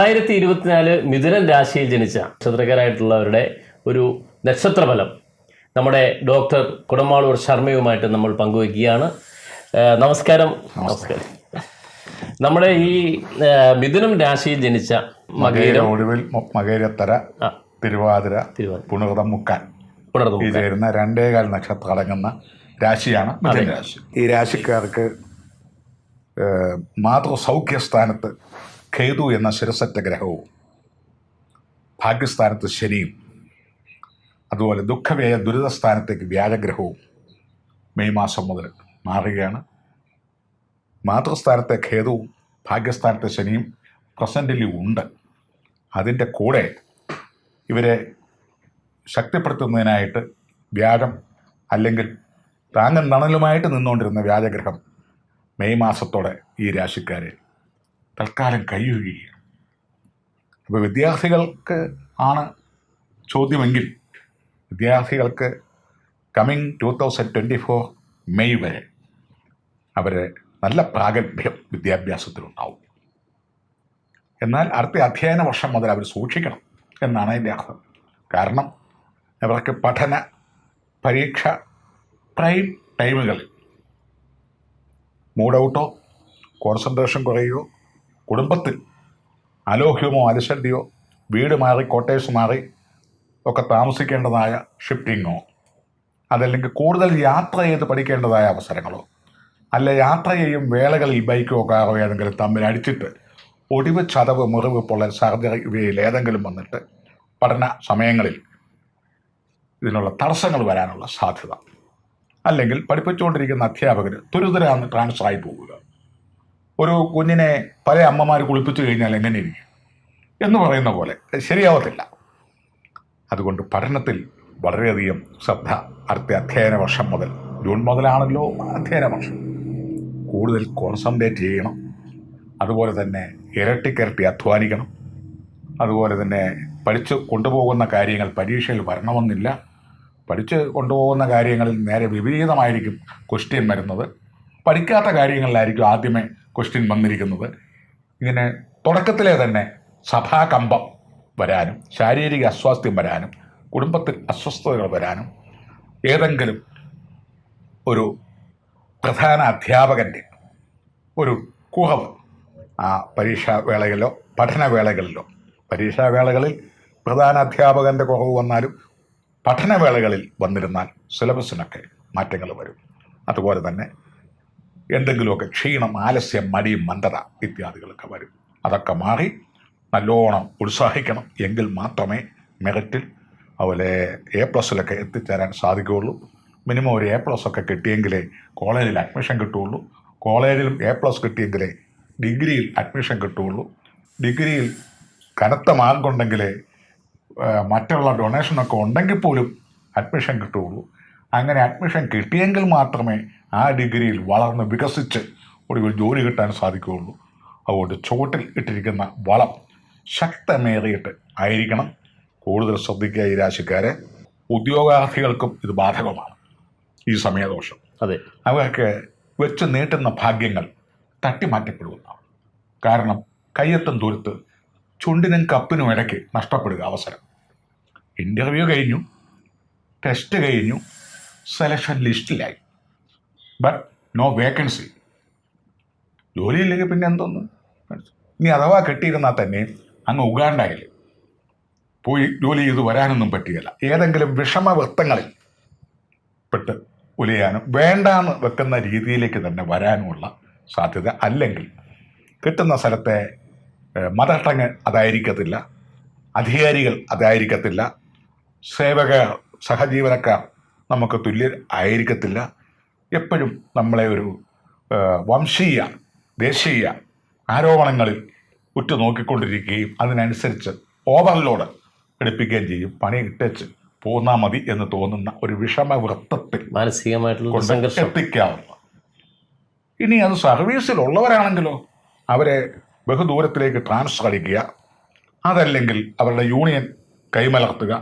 രണ്ടായിരത്തി ഇരുപത്തിനാല് മിഥുനൻ രാശിയിൽ ജനിച്ച നക്ഷത്രക്കാരായിട്ടുള്ളവരുടെ ഒരു നക്ഷത്രഫലം നമ്മുടെ ഡോക്ടർ കുടമാളൂർ ശർമ്മയുമായിട്ട് നമ്മൾ പങ്കുവയ്ക്കുകയാണ്. നമസ്കാരം. നമസ്കാരം. നമ്മുടെ ഈ മിഥുനം രാശിയിൽ ജനിച്ച മകേര ഒടുവിൽ മകേരത്തര തിരുവാതിര. പുണർതം മുക്കാൻ പുണർതം രണ്ടേ ചേരുന്ന രണ്ടേകാൽ നക്ഷത്രം അടങ്ങുന്ന രാശിയാണ് മിഥുന രാശി. ഈ രാശിക്കാർക്ക് ഏഹ്, മാതൃസൗഖ്യസ്ഥാനത്ത് ഖേതു എന്ന ശിരസറ്റ ഗ്രഹവും. ഭാഗ്യസ്ഥാനത്ത് ശനിയും അതുപോലെ ദുഃഖവ്യയ ദുരിതസ്ഥാനത്തേക്ക് വ്യാഴഗ്രഹവും മെയ് മാസം മുതൽ മാറുകയാണ്. മാതൃസ്ഥാനത്തെ ഖേദവും ഭാഗ്യസ്ഥാനത്തെ ശനിയും പ്രസന്റിൽ ഉണ്ട്. അതിന്റെ കൂടെ ഇവരെ ശക്തിപ്പെടുത്തുന്നതിനായിട്ട് വ്യാഴം അല്ലെങ്കിൽ താങ്ങൻ നണലുമായിട്ട് നിന്നുകൊണ്ടിരുന്ന വ്യാജഗ്രഹം മെയ് മാസത്തോടെ ഈ രാശിക്കാരെ തൽക്കാലം കഴിയുകയാണ് അപ്പോൾ വിദ്യാർത്ഥികൾക്ക് ആണ് ചോദ്യമെങ്കിൽ വിദ്യാർത്ഥികൾക്ക് coming two thousand twenty four May വരെ അവരെ നല്ല പ്രാഗൽഭ്യം വിദ്യാഭ്യാസത്തിലുണ്ടാവും. എന്നാൽ അടുത്ത അധ്യയന വർഷം മുതൽ അവർ സൂക്ഷിക്കണം എന്നാണ് അതിന്റെ അർത്ഥം. കാരണം അവർക്ക് പഠന പരീക്ഷ പ്രൈം ടൈമുകളിൽ മൂഡ് ഔട്ടോ കോൺസെൻട്രേഷൻ കുറയുകയോ കുടുംബത്തിൽ അലോഹ്യമോ അലശല്യോ വീട് മാറി കോട്ടേഴ്സ് മാറി ഒക്കെ താമസിക്കേണ്ടതായ ഷിഫ്റ്റിങ്ങോ അതല്ലെങ്കിൽ കൂടുതൽ യാത്ര ചെയ്ത് പഠിക്കേണ്ടതായ അവസരങ്ങളോ അല്ല യാത്ര ചെയ്യും വേളകളിൽ ബൈക്കോ കാറോ ഏതെങ്കിലും തമ്മിൽ അടിച്ചിട്ട് ഒടിവ് ചതവ് മുറിവ് പൊള്ളൽ സർജറി ഇവയിൽ ഏതെങ്കിലും വന്നിട്ട് പഠന സമയങ്ങളിൽ ഇതിനുള്ള തടസ്സങ്ങൾ വരാനുള്ള സാധ്യത. അല്ലെങ്കിൽ പഠിപ്പിച്ചുകൊണ്ടിരിക്കുന്ന അധ്യാപകർ ട്രാൻസ്ഫർ ആയി പോവുക. ഒരു കുഞ്ഞിനെ പല അമ്മമാർ കുളിപ്പിച്ചു കഴിഞ്ഞാൽ എങ്ങനെ ഇരിക്കും എന്ന് പറയുന്ന പോലെ ശരിയാവത്തില്ല. അതുകൊണ്ട് പഠനത്തിൽ വളരെയധികം ശ്രദ്ധ അടുത്ത അധ്യയന വർഷം മുതൽ ജൂൺ മുതലാണല്ലോ അധ്യയന വർഷം. കൂടുതൽ കോൺസെൻട്രേറ്റ് ചെയ്യണം. അതുപോലെ തന്നെ ഇരട്ടിക്കിരട്ടി അധ്വാനിക്കണം. അതുപോലെ തന്നെ പഠിച്ച് കൊണ്ടുപോകുന്ന കാര്യങ്ങൾ പരീക്ഷയിൽ വരണമെന്നില്ല. പഠിച്ച് കൊണ്ടുപോകുന്ന കാര്യങ്ങളിൽ നേരെ വിപരീതമായിരിക്കും ക്വസ്റ്റ്യൻ വരുന്നത്. പഠിക്കാത്ത കാര്യങ്ങളിലായിരിക്കും ആദ്യമേ ക്വസ്റ്റ്യൻ വന്നിരിക്കുന്നത്. ഇതിന് തുടക്കത്തിലെ തന്നെ സഭാകമ്പം വരാനും ശാരീരിക അസ്വാസ്ഥ്യം വരാനും കുടുംബത്തിൽ അസ്വസ്ഥതകൾ വരാനും ഏതെങ്കിലും ഒരു പ്രധാന അധ്യാപകന്റെ ഒരു കുഹവ് ആ പരീക്ഷാ വേളകളിലോ പഠനവേളകളിലോ പരീക്ഷാവേളകളിൽ പ്രധാന അധ്യാപകന്റെ കുറവ് വന്നാലും പഠനവേളകളിൽ വന്നിരുന്നാൽ സിലബസിനൊക്കെ മാറ്റങ്ങൾ വരും. അതുപോലെ തന്നെ എന്തെങ്കിലുമൊക്കെ ക്ഷീണം ആലസ്യം മടിയും മന്ദത ഇത്യാദികളൊക്കെ വരും. അതൊക്കെ മാറി നല്ലോണം ഉത്സാഹിക്കണം. എങ്കിൽ മാത്രമേ മെറിറ്റിൽ അതുപോലെ എ പ്ലസ്സിലൊക്കെ എത്തിച്ചേരാൻ സാധിക്കുകയുള്ളൂ. മിനിമം ഒരു എ പ്ലസ് ഒക്കെ കിട്ടിയെങ്കിലേ കോളേജിൽ അഡ്മിഷൻ കിട്ടുകയുള്ളൂ. കോളേജിലും എ പ്ലസ് കിട്ടിയെങ്കിലേ ഡിഗ്രിയിൽ അഡ്മിഷൻ കിട്ടുകയുള്ളൂ. ഡിഗ്രിയിൽ കനത്ത മാർക്കുണ്ടെങ്കിലേ മറ്റുള്ള ഡൊണേഷനൊക്കെ ഉണ്ടെങ്കിൽ പോലും അഡ്മിഷൻ കിട്ടുകയുള്ളൂ. അങ്ങനെ അഡ്മിഷൻ കിട്ടിയെങ്കിൽ മാത്രമേ ആ ഡിഗ്രിയിൽ വളർന്ന് വികസിച്ച് ഒടുവിൽ ജോലി കിട്ടാൻ സാധിക്കുകയുള്ളൂ. അതുകൊണ്ട് ചുവട്ടിൽ ഇട്ടിരിക്കുന്ന വളം ശക്തമേറിയിട്ട് ആയിരിക്കണം. കൂടുതൽ ശ്രദ്ധിക്കുക ഈ രാശിക്കാരെ. ഉദ്യോഗാർത്ഥികൾക്കും ഇത് ബാധകമാണ്. ഈ സമയദോഷം. അതെ. അവർക്ക് വെച്ച് നീട്ടുന്ന ഭാഗ്യങ്ങൾ തട്ടിമാറ്റപ്പെടുന്നതാണ്. കാരണം കയ്യെത്തും ദൂരത്ത് ചുണ്ടിനും കപ്പിനും ഇടയ്ക്ക് നഷ്ടപ്പെടുക അവസരം. ഇന്റർവ്യൂ കഴിഞ്ഞു. ടെസ്റ്റ് കഴിഞ്ഞു. സെലക്ഷൻ ലിസ്റ്റിലായി. ബട്ട് നോ വേക്കൻസി ജോലിയില്ലെങ്കിൽ പിന്നെ എന്തോന്ന്? ഇനി അഥവാ കെട്ടിയിരുന്നാൽ തന്നെ അങ്ങ് ഉഗാണ്ടായിൽ പോയി ജോലി ചെയ്ത് വരാനൊന്നും പറ്റുകയില്ല ഏതെങ്കിലും വിഷമവൃത്തങ്ങളിൽ പെട്ട് ഉലയാനും വേണ്ടാന്ന് വെക്കുന്ന രീതിയിലേക്ക് തന്നെ വരാനുമുള്ള സാധ്യത അല്ലെങ്കിൽ കിട്ടുന്ന സ്ഥലത്തെ മതട്ടങ്ങ് അതായിരിക്കത്തില്ല അധികാരികൾ അതായിരിക്കത്തില്ല സേവക സഹജീവനക്കാർ നമുക്ക് തുല്യർ ആയിരിക്കത്തില്ല എപ്പോഴും നമ്മളെ ഒരു വംശീയ ദേശീയ ആരോപണങ്ങളിൽ ഉറ്റുനോക്കിക്കൊണ്ടിരിക്കുകയും അതിനനുസരിച്ച് ഓവർലോഡ് എടുപ്പിക്കുകയും ചെയ്യും. പണി ഇട്ടേച്ച് പോന്നാ മതി എന്ന് തോന്നുന്ന ഒരു വിഷമവൃത്തത്തിൽ മാനസികമായിട്ടുള്ള എത്തിക്കാവുന്ന. ഇനി അത് സർവീസിലുള്ളവരാണെങ്കിലോ അവരെ ബഹുദൂരത്തിലേക്ക് ട്രാൻസ്ഫർ അടിക്കുക അതല്ലെങ്കിൽ അവരുടെ യൂണിയൻ കൈമലർത്തുക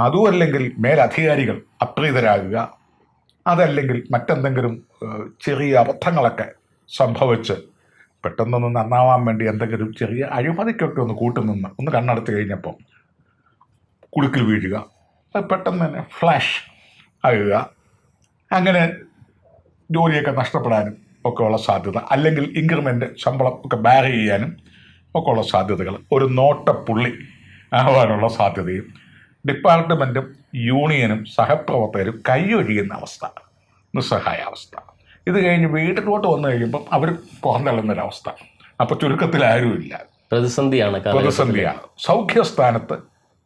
അതുമല്ലെങ്കിൽ മേലധികാരികൾ അപ്രീതരാകുക അതല്ലെങ്കിൽ മറ്റെന്തെങ്കിലും ചെറിയ അബദ്ധങ്ങളൊക്കെ സംഭവിച്ച് പെട്ടെന്നൊന്ന് നന്നാവാൻ വേണ്ടി എന്തെങ്കിലും ചെറിയ അഴിമതിക്കൊക്കെ ഒന്ന് കൂട്ടുനിന്ന് ഒന്ന് കണ്ണടച്ച് കഴിഞ്ഞപ്പം കുടുക്കിൽ വീഴുക പെട്ടെന്ന് തന്നെ ഫ്ലാഷ് ആകുക. അങ്ങനെ ജോലിയൊക്കെ നഷ്ടപ്പെടാനും ഒക്കെ ഉള്ള സാധ്യത അല്ലെങ്കിൽ ഇൻക്രിമെന്റ് ശമ്പളം ഒക്കെ ബാർ ചെയ്യാനും ഒക്കെ ഉള്ള സാധ്യതകൾ ഒരു നോട്ടപ്പുള്ളി ആവാനുള്ള സാധ്യതയും ഡിപ്പാർട്ട്മെന്റും യൂണിയനും സഹപ്രവർത്തകരും കൈയൊഴിയുന്ന അവസ്ഥ നിസ്സഹായാവസ്ഥ ഇത് കഴിഞ്ഞ് വീട്ടിലോട്ട് വന്നു കഴിയുമ്പം അവർ പുറന്തള്ളുന്നൊരവസ്ഥ. അപ്പോൾ ചുരുക്കത്തിൽ ആരുമില്ല. പ്രതിസന്ധിയാണ് പ്രതിസന്ധിയാണ്. സൗഖ്യസ്ഥാനത്ത്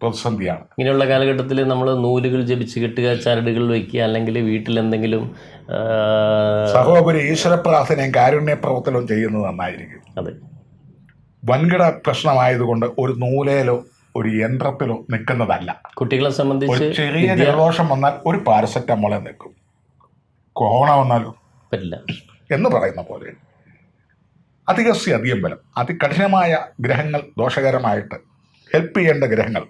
പ്രതിസന്ധിയാണ്. ഇങ്ങനെയുള്ള കാലഘട്ടത്തിൽ നമ്മൾ നൂലുകൾ ജപിച്ച് കെട്ടുക ചരടുകൾ വയ്ക്കുക അല്ലെങ്കിൽ വീട്ടിൽ എന്തെങ്കിലും സഹോദരി ഈശ്വര പ്രാർത്ഥനയും കാരുണ്യ പ്രവർത്തനവും ചെയ്യുന്നത് നന്നായിരിക്കും. അതെ. വൻകിട പ്രശ്നമായതുകൊണ്ട് ഒരു നൂലയിലോ ഒരു യന്ത്രത്തിലോ നിൽക്കുന്നതല്ല. കുട്ടികളെ ഒരു സംബന്ധിച്ച് ചെറിയ ജലദോഷം വന്നാൽ ഒരു പാരസെറ്റമോളെ നിൽക്കും. കൊറോണ വന്നാലോ പറ്റില്ല എന്ന് പറയുന്ന പോലെ. അതികസ്യ അധികം ബലം. അതികഠിനമായ ഗ്രഹങ്ങൾ ദോഷകരമായിട്ട് ഹെൽപ്പ് ചെയ്യേണ്ട ഗ്രഹങ്ങൾ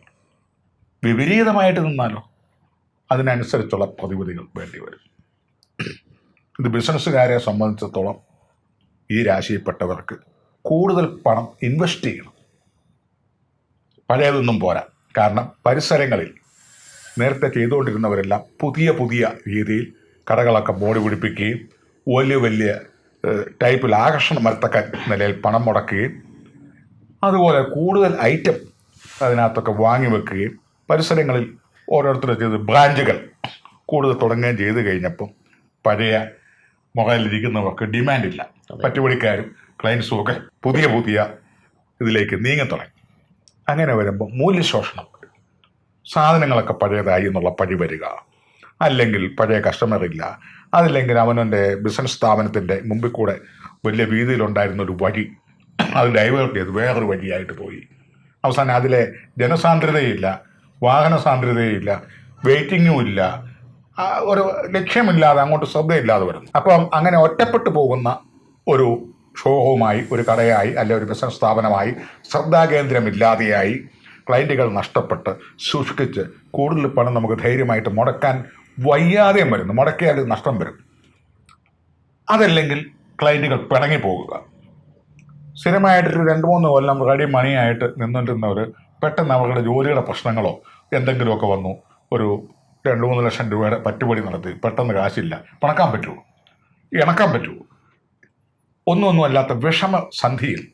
വിപരീതമായിട്ട് നിന്നാലോ അതിനനുസരിച്ചുള്ള പ്രതിവിധികൾ വേണ്ടി വരും. ഇത് ബിസിനസ്സുകാരെ സംബന്ധിച്ചിടത്തോളം ഈ രാശിയിൽപ്പെട്ടവർക്ക് കൂടുതൽ പണം ഇൻവെസ്റ്റ് ചെയ്യണം. പഴയതൊന്നും പോരാ. കാരണം പരിസരങ്ങളിൽ നേരത്തെ ചെയ്തുകൊണ്ടിരുന്നവരെല്ലാം പുതിയ പുതിയ രീതിയിൽ കടകളൊക്കെ ബോഡി പിടിപ്പിക്കുകയും വലിയ വലിയ ടൈപ്പിൽ ആകർഷണം വരത്തക്ക നിലയിൽ പണം മുടക്കുകയും അതുപോലെ കൂടുതൽ ഐറ്റം അതിനകത്തൊക്കെ വാങ്ങി വെക്കുകയും പരിസരങ്ങളിൽ ഓരോരുത്തരും ചെയ്ത് ബ്രാഞ്ചുകൾ കൂടുതൽ തുടങ്ങുകയും ചെയ്ത് കഴിഞ്ഞപ്പം പഴയ മുകളിലിരിക്കുന്നവർക്ക് ഡിമാൻഡില്ല പറ്റുപടിക്കാരും ക്ലയൻസും ഒക്കെ പുതിയ പുതിയ ഇതിലേക്ക് നീങ്ങി തുടങ്ങി. അങ്ങനെ വരുമ്പോൾ മൂല്യശോഷണം സാധനങ്ങളൊക്കെ പഴയതായി എന്നുള്ള പഴി വരിക. അല്ലെങ്കിൽ പഴയ കസ്റ്റമർ ഇല്ല. അതില്ലെങ്കിൽ അവനവന്റെ ബിസിനസ് സ്ഥാപനത്തിന്റെ മുമ്പിൽ കൂടെ വലിയ വീതിയിലുണ്ടായിരുന്ന ഒരു വഴി അത് ഡൈവേർട്ട് ചെയ്ത് വേറൊരു വഴിയായിട്ട് പോയി. അവസാനം അതിലെ ജനസാന്ദ്രതയില്ല വാഹന സാന്ദ്രതയില്ല വെയിറ്റിങ്ങും ഇല്ല. ഒരു ലക്ഷ്യമില്ലാതെ അങ്ങോട്ട് ശ്രദ്ധയില്ലാതെ വരുന്നു. അപ്പം അങ്ങനെ ഒറ്റപ്പെട്ടു പോകുന്ന ഒരു ഷോറൂമായി ഒരു കടയായി അല്ല ഒരു ബിസിനസ് സ്ഥാപനമായി ശ്രദ്ധാകേന്ദ്രമില്ലാതെയായി ക്ലയന്റുകൾ നഷ്ടപ്പെട്ട് സൂക്ഷിച്ച് കൂടുതൽ പണം നമുക്ക് ധൈര്യമായിട്ട് മുടക്കാൻ വയ്യാതെയും വരുന്നു. മുടക്കിയാൽ നഷ്ടം വരും. അതല്ലെങ്കിൽ ക്ലയന്റുകൾ പിണങ്ങി പോകുക. സ്ഥിരമായിട്ടൊരു രണ്ട് മൂന്ന് കൊല്ലം റെഡി മണിയായിട്ട് നിന്നുകൊണ്ടിരുന്നവർ പെട്ടെന്ന് അവരുടെ ജോലിയുടെ പ്രശ്നങ്ങളോ എന്തെങ്കിലുമൊക്കെ വന്നു. ഒരു രണ്ട് മൂന്ന് ലക്ഷം രൂപയുടെ പറ്റുപടി നടത്തി. പെട്ടെന്ന് കാശില്ല. പണക്കാൻ പറ്റുമോ ഇണക്കാൻ പറ്റുമോ ഒന്നും അല്ലാത്ത വിഷമ സന്ധിയിൽ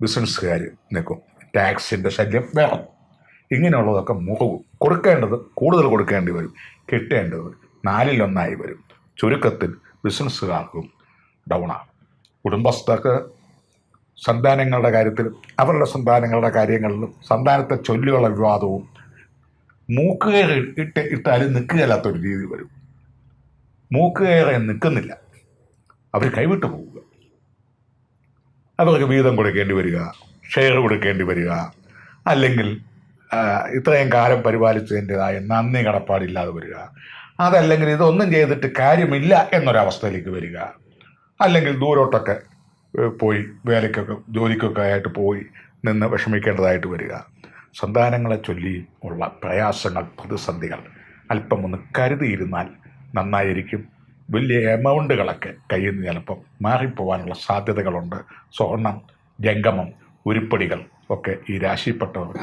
ബിസിനസ്സുകാർ നിൽക്കും. ടാക്സിന്റെ ശല്യം വേണം. ഇങ്ങനെയുള്ളതൊക്കെ മുഖവും കൊടുക്കേണ്ടത് കൂടുതൽ കൊടുക്കേണ്ടി വരും. കിട്ടേണ്ടത് നാലിലൊന്നായി വരും. ചുരുക്കത്തിൽ ബിസിനസ്സുകാർക്കും ഡൗണാണ് കുടുംബസ്ഥർക്ക് സന്താനങ്ങളുടെ കാര്യത്തിലും അവരുടെ സന്താനങ്ങളുടെ കാര്യങ്ങളിലും സന്താനത്തെ ചൊല്ലിയുള്ള വിവാദവും മൂക്കുകയർ ഇട്ട് ഇട്ടാലും നിൽക്കുകയില്ലാത്തൊരു രീതി വരും. മൂക്കുകയറെ നിൽക്കുന്നില്ല. അവർ കൈവിട്ടു പോവുക. അവർക്ക് വീതം കൊടുക്കേണ്ടി വരിക ഷെയർ കൊടുക്കേണ്ടി വരിക അല്ലെങ്കിൽ ഇത്രയും കാലം പരിപാലിച്ചതിന്റെതായ നന്ദി കടപ്പാടില്ലാതെ വരിക. അതല്ലെങ്കിൽ ഇതൊന്നും ചെയ്തിട്ട് കാര്യമില്ല എന്നൊരവസ്ഥയിലേക്ക് വരിക. അല്ലെങ്കിൽ ദൂരോട്ടൊക്കെ പോയി വേലയ്ക്കൊക്കെ ജോലിക്കൊക്കെ ആയിട്ട് പോയി നിന്ന് വിഷമിക്കേണ്ടതായിട്ട് വരിക. സന്താനങ്ങളെ ചൊല്ലി ഉള്ള പ്രയാസങ്ങൾ പ്രതിസന്ധികൾ അല്പമൊന്ന് കരുതിയിരുന്നാൽ നന്നായിരിക്കും. വലിയ എമൗണ്ടുകളൊക്കെ കയ്യിൽ നിന്ന് ചിലപ്പം മാറിപ്പോവാനുള്ള സാധ്യതകളുണ്ട്. സ്വർണം ജംഗമം ഉരുപ്പടികൾ ഒക്കെ ഈ രാശിപ്പെട്ടവർ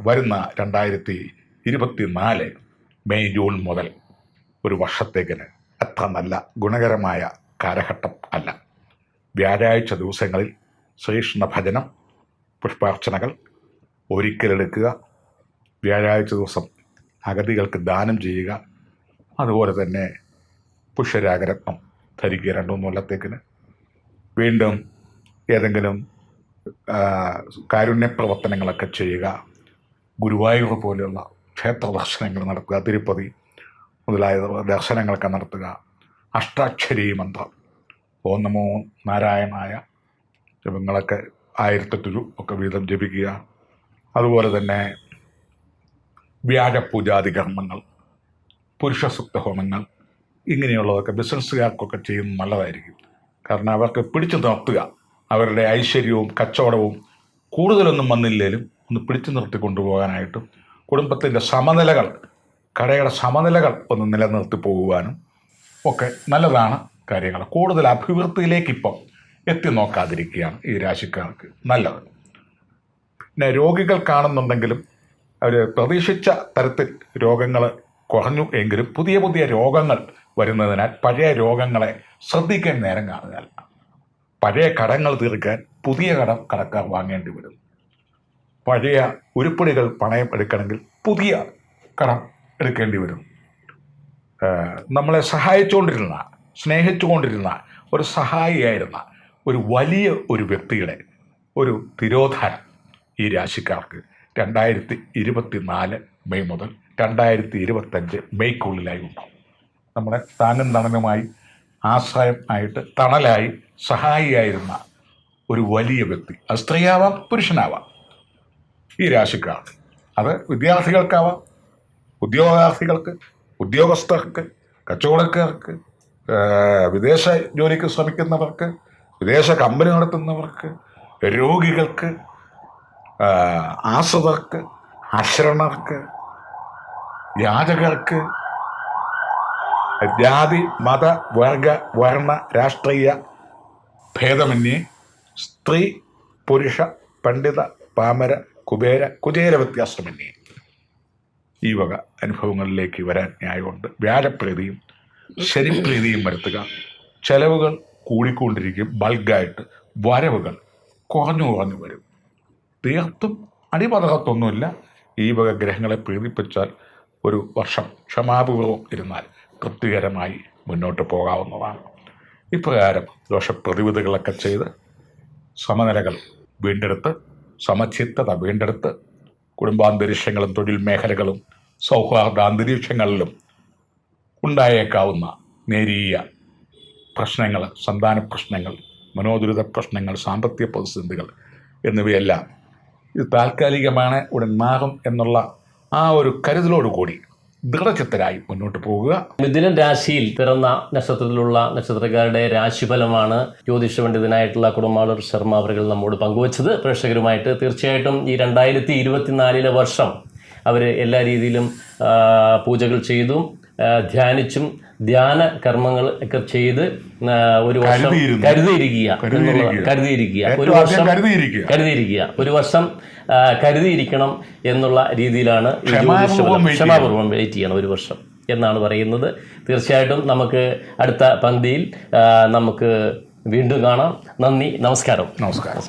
വരുന്ന രണ്ടായിരത്തി ഇരുപത്തി നാല് മെയ് ജൂൺ മുതൽ ഒരു വർഷത്തേക്കിന് അത്ര നല്ല ഗുണകരമായ കാലഘട്ടം അല്ല. വ്യാഴാഴ്ച ദിവസങ്ങളിൽ ശ്രീകൃഷ്ണ ഭജനം പുഷ്പാർച്ചനകൾ ഒരിക്കലെടുക്കുക. വ്യാഴാഴ്ച ദിവസം അഗതികൾക്ക് ദാനം ചെയ്യുക. അതുപോലെ തന്നെ പുഷ്യരാഗരത്നം ധരിക്കുക രണ്ടു മൂന്ന് കൊല്ലത്തേക്കിന് വീണ്ടും ഏതെങ്കിലും കാരുണ്യ പ്രവർത്തനങ്ങളൊക്കെ ചെയ്യുക ഗുരുവായൂർ പോലെയുള്ള ക്ഷേത്ര ദർശനങ്ങൾ നടത്തുക തിരുപ്പതി മുതലായ ദർശനങ്ങളൊക്കെ നടത്തുക. അഷ്ടാക്ഷരി മന്ത്രം ഓം നമോ നാരായണായ ജപങ്ങളൊക്കെ ആയിരത്തെട്ട് ഒക്കെ വീതം ജപിക്കുക. അതുപോലെ തന്നെ വ്യാഴപൂജാതി കർമ്മങ്ങൾ പുരുഷസുക്ത ഹോമങ്ങൾ ഇങ്ങനെയുള്ളതൊക്കെ ബിസിനസ്സുകാർക്കൊക്കെ ചെയ്യുന്നത് നല്ലതായിരിക്കും. കാരണം അവർക്ക് പിടിച്ചു നിർത്തുക. അവരുടെ ഐശ്വര്യവും കച്ചവടവും കൂടുതലൊന്നും വന്നില്ലേലും ഒന്ന് പിടിച്ചു നിർത്തി കൊണ്ടുപോകാനായിട്ടും കുടുംബത്തിന്റെ സമനിലകൾ കടയുടെ സമനിലകൾ ഒന്ന് നിലനിർത്തി പോകുവാനും ഒക്കെ നല്ലതാണ് കാര്യങ്ങൾ. കൂടുതൽ അഭിവൃദ്ധിയിലേക്ക് ഇപ്പം എത്തി നോക്കാതിരിക്കുകയാണ് ഈ രാശിക്കാർക്ക് നല്ലത്. പിന്നെ രോഗികൾ കാണുന്നുണ്ടെങ്കിലും അവർ പ്രതീക്ഷിച്ച തരത്തിൽ രോഗങ്ങൾ കുറഞ്ഞു എങ്കിലും പുതിയ പുതിയ രോഗങ്ങൾ വരുന്നതിനാൽ പഴയ രോഗങ്ങളെ ശ്രദ്ധിക്കാൻ നേരം കാണുകയല്ല പഴയ കടങ്ങൾ തീർക്കാൻ പുതിയ കടം കടക്കാർ വാങ്ങേണ്ടി വരും. പഴയ ഉരുപ്പടികൾ പണയം എടുക്കണമെങ്കിൽ പുതിയ കടം എടുക്കേണ്ടി വരും. നമ്മളെ സഹായിച്ചുകൊണ്ടിരുന്ന സ്നേഹിച്ചുകൊണ്ടിരുന്ന ഒരു സഹായിയായിരുന്ന ഒരു വലിയ ഒരു വ്യക്തിയുടെ ഒരു തിരോധാനം ഈ രാശിക്കാർക്ക് രണ്ടായിരത്തി ഇരുപത്തി നാല് മെയ് മുതൽ രണ്ടായിരത്തി ഇരുപത്തഞ്ച് മെയ്ക്കുള്ളിലായി ഉണ്ടാവും നമ്മുടെ താങ്ങും തണലുമായി ആശ്രയം ആയിട്ട് തണലായി സഹായിയായിരുന്ന ഒരു വലിയ വ്യക്തി. അത് സ്ത്രീയാവാം പുരുഷനാവാം. ഈ രാശിക്കാർ അത് വിദ്യാർത്ഥികൾക്കാവാം ഉദ്യോഗാർത്ഥികൾക്ക് ഉദ്യോഗസ്ഥർക്ക് കച്ചവടക്കാർക്ക് വിദേശ ജോലിക്ക് ശ്രമിക്കുന്നവർക്ക് വിദേശ കമ്പനി നടത്തുന്നവർക്ക് രോഗികൾക്ക് ആശ്രിതർക്ക് അശ്രണർക്ക് യാചകർക്ക് ജാതി മത വർഗ വർണ രാഷ്ട്രീയ ഭേദമന്യേ സ്ത്രീ പുരുഷ പണ്ഡിത പാമര കുബേര കുചേര വ്യത്യാസമന്യേ. ഈ വക അനുഭവങ്ങളിലേക്ക് വരാൻ ന്യായമുണ്ട്. വ്യാഴപ്രീതിയും ശനിപ്രീതിയും വരുത്തുക. ചെലവുകൾ കൂടിക്കൊണ്ടിരിക്കും. ബൾഗായിട്ട് വരവുകൾ കുറഞ്ഞു കുറഞ്ഞു വരും. തീർത്തും അടിപതകത്തൊന്നുമില്ല. ഈ വക ഗ്രഹങ്ങളെ പ്രീതിപ്പിച്ചാൽ ഒരു വർഷം ക്ഷമാപൂർവം ഇരുന്നാൽ തൃപ്തികരമായി മുന്നോട്ട് പോകാവുന്നതാണ്. ഇപ്രകാരം ദോഷപ്രതിവിധികളൊക്കെ ചെയ്ത് സമനിലകൾ വീണ്ടെടുത്ത് സമചിത്തത വീണ്ടെടുത്ത് കുടുംബാന്തരീക്ഷങ്ങളും തൊഴിൽ മേഖലകളും സൗഹാർദ്ദ അന്തരീക്ഷങ്ങളിലും ഉണ്ടായേക്കാവുന്ന നേരിയ പ്രശ്നങ്ങൾ സന്താന പ്രശ്നങ്ങൾ മനോദുരിത പ്രശ്നങ്ങൾ സാമ്പത്തിക പ്രതിസന്ധികൾ എന്നിവയെല്ലാം ഇത് താൽക്കാലികമാണ് ഉടൻ മാറും എന്നുള്ള ആ ഒരു കരുതലോടുകൂടി ദൃഢചിത്തരായി മുന്നോട്ട് പോകുക. മിഥുനൻ രാശിയിൽ പിറന്ന നക്ഷത്രത്തിലുള്ള നക്ഷത്രക്കാരുടെ രാശിഫലമാണ് ജ്യോതിഷ പണ്ഡിതനായിട്ടുള്ള കുടുംബാളർ ശർമ്മ അവർ നമ്മോട് പങ്കുവച്ചത്. പ്രേക്ഷകരുമായിട്ട് തീർച്ചയായിട്ടും ഈ രണ്ടായിരത്തി ഇരുപത്തിനാലിലെ വർഷം അവർ എല്ലാ രീതിയിലും പൂജകൾ ചെയ്തും ധ്യാനിച്ചും ധ്യാന കർമ്മങ്ങൾ ഒക്കെ ചെയ്ത് ഒരു വർഷം. കരുതിയിരിക്കുക കരുതിയിരിക്കുക. ഒരു വർഷം കരുതിയിരിക്കുക. ഒരു വർഷം കരുതിയിരിക്കണം എന്നുള്ള രീതിയിലാണ് ക്ഷമാപൂർവം വെയിറ്റ് ചെയ്യണം. ഒരു വർഷം എന്നാണ് പറയുന്നത്. തീർച്ചയായിട്ടും നമുക്ക് അടുത്ത പന്തിയിൽ നമുക്ക് വീണ്ടും കാണാം. നന്ദി നമസ്കാരം. നമസ്കാരം.